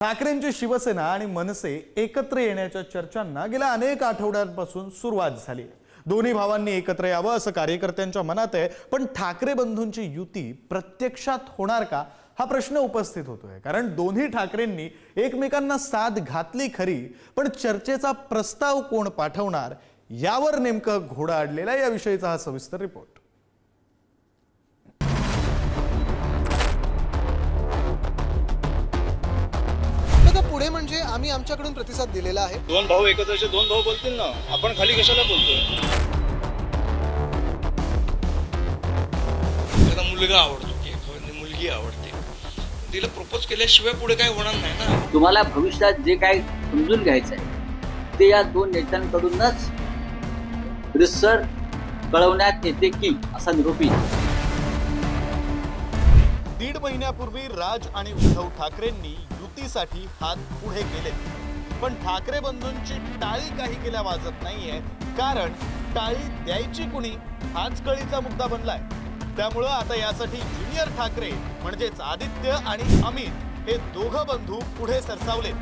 ठाकरेंची शिवसेना आणि मनसे एकत्र येण्याच्या चर्चांना गेल्या अनेक आठवड्यांपासून सुरुवात झाली. दोन्ही भावांनी एकत्र यावं असं कार्यकर्त्यांच्या मनात आहे पण ठाकरे बंधूंची युती प्रत्यक्षात होणार का? हा प्रश्न उपस्थित होतोय. कारण दोन्ही ठाकरेंनी एकमेकांना साथ घातली खरी पण चर्चेचा प्रस्ताव कोण पाठवणार यावर नेमकं घोडा अडलेला आहे. याविषयीचा हा सविस्तर रिपोर्ट. आम्ही आमच्याकडून प्रतिसाद दिलेला आहे. दोन भाऊ एकत्रचे दोन भाऊ बोलतील ना? आपण खाली कशाला बोलतोय? एखादा मुलगा आवडतो की एखादी मुलगी आवडते. तिला प्रपोज केल्याशिवाय पुढे काही होणार नाही ना? तुम्हाला भविष्यात जे काही समजून घ्यायचं आहे ते या दोन नेत्यांकडूनच रिसर कळवण्यात येते की असा निरोपी दीड महिन्यापूर्वी राज आणि उद्धव ठाकरेंनी युतीसाठी हात पुढे केले पण ठाकरे बंधूंची टाळी काही केल्या वाजत नाहीये कारण टाळी द्यायची कुणी हाच कळीचा मुद्दा बनलाय. त्यामुळं आता यासाठी ज्युनियर ठाकरे म्हणजेच आदित्य आणि अमित हे दोघं बंधू पुढे सरसावलेत.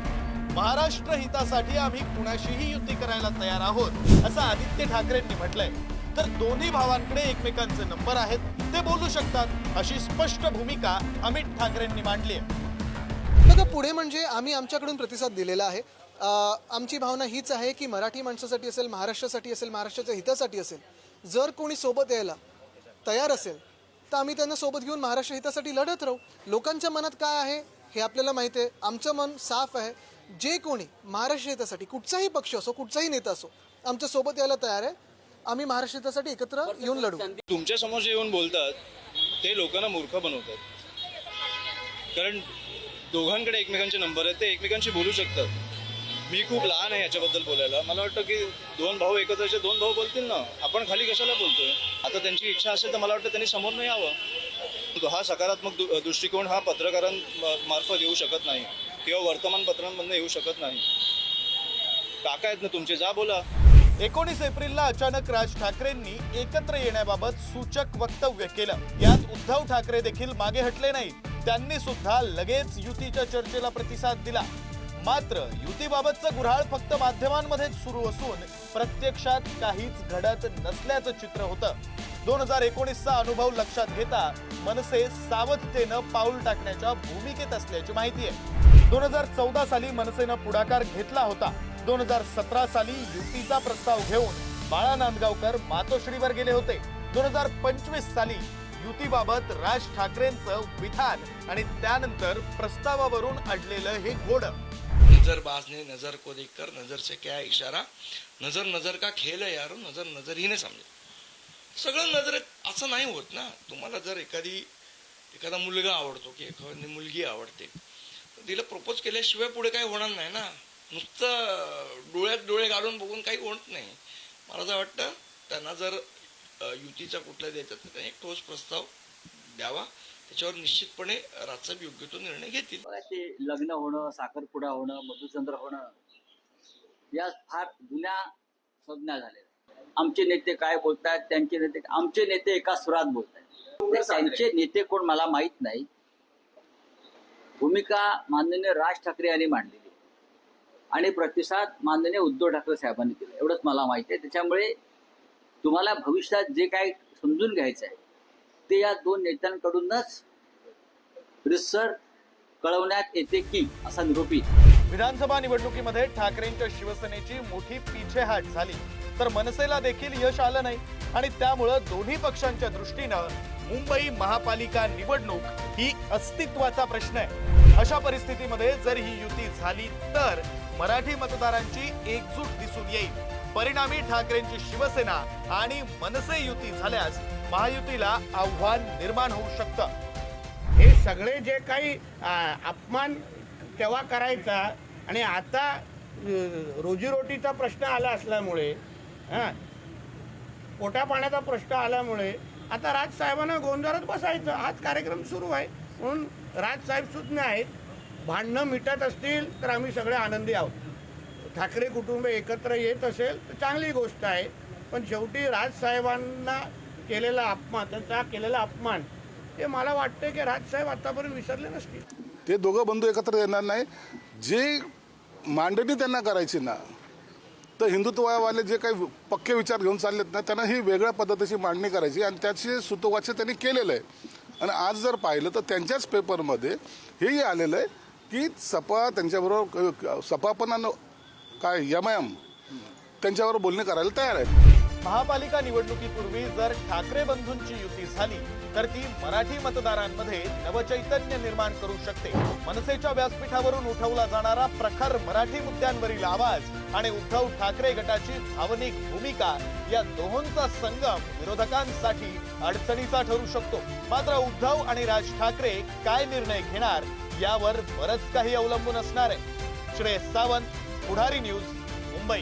महाराष्ट्र हितासाठी आम्ही कुणाशीही युती करायला तयार आहोत असं आदित्य ठाकरेंनी म्हटलंय. तर दोन्ही भावांकडे एकमेकांचे नंबर आहेत ते बोलू शकतात अशी स्पष्ट भूमिका अमित ठाकरेंनी मांडली आहे. बघा पुढे म्हणजे आम्ही आमच्याकडून प्रतिसाद दिलेला आहे. आमची भावना हीच आहे की मराठी माणसासाठी असेल महाराष्ट्रासाठी असेल महाराष्ट्राच्या हितासाठी असेल जर कोणी सोबत यायला तयार असेल तर आम्ही त्यांना सोबत घेऊन महाराष्ट्र हितासाठी लढत राहू. लोकांच्या मनात काय आहे हे आपल्याला माहिती आहे. आमचं मन साफ आहे. जे कोणी महाराष्ट्र हितासाठी कुठचाही पक्ष असो कुठचाही नेता असो आमच्यासोबत यायला तयार आहे. आम्ही महाराष्ट्र हितासाठी एकत्र येऊन लढू. तुमच्यासमोर जे येऊन बोलतात ते लोकांना मूर्ख बनवतात. कारण दोघांकडे एकमेकांचे नंबर आहेत ते एकमेकांशी बोलू शकतात. मी खूप लहान आहे याच्याबद्दल बोलायला. मला वाटतं की दोन भाऊ एकत्रचे दोन भाऊ बोलतील ना. आपण खाली कशाला बोलतोय? आता त्यांची इच्छा असेल तर मला वाटतं त्यांनी समोर नाही यावं. हा सकारात्मक दृष्टिकोन हा पत्रकारांमार्फत येऊ शकत नाही. किंवा वर्तमानपत्रांमधनं येऊ शकत नाही. काका आहेत ना तुमचे? जा बोला. एकोणीस एप्रिलला अचानक राज ठाकरेंनी एकत्र येण्याबाबत सूचक वक्तव्य केलं. यात उद्धव ठाकरे देखील मागे हटले नाहीत. त्यांनी सुद्धा लगेच युतीच्या चर्चेला प्रतिसाद दिला. मात्र युतीबाबतचं गुऱ्हाळ फक्त माध्यमांमध्येच सुरू असून प्रत्यक्षात काहीच घडत नसल्याचं चित्र होतं. दोन हजार एकोणीसचा अनुभव लक्षात घेता मनसे सावधतेनं पाऊल टाकण्याच्या भूमिकेत असल्याची माहिती आहे. दोन हजार चौदा साली मनसेनं पुढाकार घेतला होता. दोन हजार सतरा साली युतीचा प्रस्ताव घेऊन बाळा नांदगावकर मातोश्रीवर गेले होते. दोन हजार पंचवीस साली युतीबाबत राज ठाकरेंचं विधान आणि त्यानंतर प्रस्तावावरून अडलेलं हे घोड. नजर बाजने नजर को देखकर नजर से क्या इशारा नजर नजर का खेल है यार नजर नजर ही नाही समजे सगळं नजरेत असं नाही होत ना. तुम्हाला जर एखादी एखादा मुलगा आवडतो की एखादी मुलगी आवडते तर तिला प्रपोज केल्याशिवाय पुढे काही होणार नाही ना. नुसतं डोळ्यात डोळे घालून बघून काही होत नाही. मला तर वाटतं त्यांना जर युतीचा कुठल्या द्यायचा तर त्यांनी एक ठोस प्रस्ताव द्यावा. त्याच्यावर निश्चितपणे राजसाहेब योग्य तो निर्णय घेतील. ते लग्न होणं साखरपुडा होणं मधुचंद्र होणं या फार जुन्या संज्ञा झालेल्या आमचे नेते काय बोलतात त्यांचे नेते आमचे नेते एका सुरात बोलतात त्यांचे नेते कोण मला माहीत नाही. भूमिका माननीय राज ठाकरे यांनी मांडलेली. आणि प्रतिसाद माननीय उद्धव ठाकरे साहेबांनी केला एवढंच मला माहिती आहे. त्याच्यामुळे तुम्हाला भविष्यात जे काही समजून घ्यायचं आहे ते या दोन नेत्यांकडूनच रिसर कळवण्यात येते की असा निरोपी विधानसभा निवडणुकीमध्ये ठाकरेंच्या शिवसेनेची मोठी पिछेहाट झाली. तर मनसेला देखील यश आलं नाही आणि त्यामुळं दोन्ही पक्षांच्या दृष्टीनं मुंबई महापालिका निवडणूक ही अस्तित्वाचा प्रश्न आहे. अशा परिस्थितीमध्ये जर ही युती झाली तर मराठी मतदारांची एकजूट दिसून येईल. परिणामी ठाकरेंची शिवसेना आणि मनसे युती झाल्यास महायुतीला आव्हान निर्माण होऊ शकतं. हे सगळे जे काही अपमान तेव्हा करायचा आणि आता रोजीरोटीचा प्रश्न आला असल्यामुळे हां पोटापाण्याचा प्रश्न आल्यामुळे आता राजसाहेबांना गोंधळात बसायचं. हाच कार्यक्रम सुरू आहे. म्हणून राजसाहेब सुज्ञ आहेत. भांडणं मिटत असतील तर आम्ही सगळे आनंदी आहोत. ठाकरे कुटुंब एकत्र येत असेल तर चांगली गोष्ट आहे. पण शेवटी राजसाहेबांना केलेला अपमान त्यांचा केलेला अपमान हे मला वाटतं की राजसाहेब आतापर्यंत विसरले नसतील. ते दोघं बंधू एकत्र येणार नाही. जे मांडणी त्यांना करायची ना तर हिंदुत्ववाले जे काही पक्के विचार घेऊन चाललेत ना त्यांना ही वेगळ्या पद्धतीची मांडणी करायची आणि त्याचे सुतोवाच त्यांनी केलेलं आहे. आणि आज जर पाहिलं तर त्यांच्याच पेपरमध्ये हेही आलेलं आहे की सपा त्यांच्याबरोबर सपा पण काय यम आय एम त्यांच्याबरोबर बोलणे करायला तयार आहे. महापालिका निवडणुकीपूर्वी जर ठाकरे बंधूंची युती झाली तर ती मराठी मतदारांमध्ये नवचैतन्य निर्माण करू शकते. मनसेच्या व्यासपीठावरून उठवला जाणारा प्रखर मराठी मुद्द्यांवरील आवाज आणि उद्धव ठाकरे गटाची भावनिक भूमिका या दोहोंचा संगम विरोधकांसाठी अडचणीचा ठरू शकतो. मात्र उद्धव आणि राज ठाकरे काय निर्णय घेणार यावर बरंच काही अवलंबून असणार आहे. Shreyas Sawant Pudhari news Mumbai.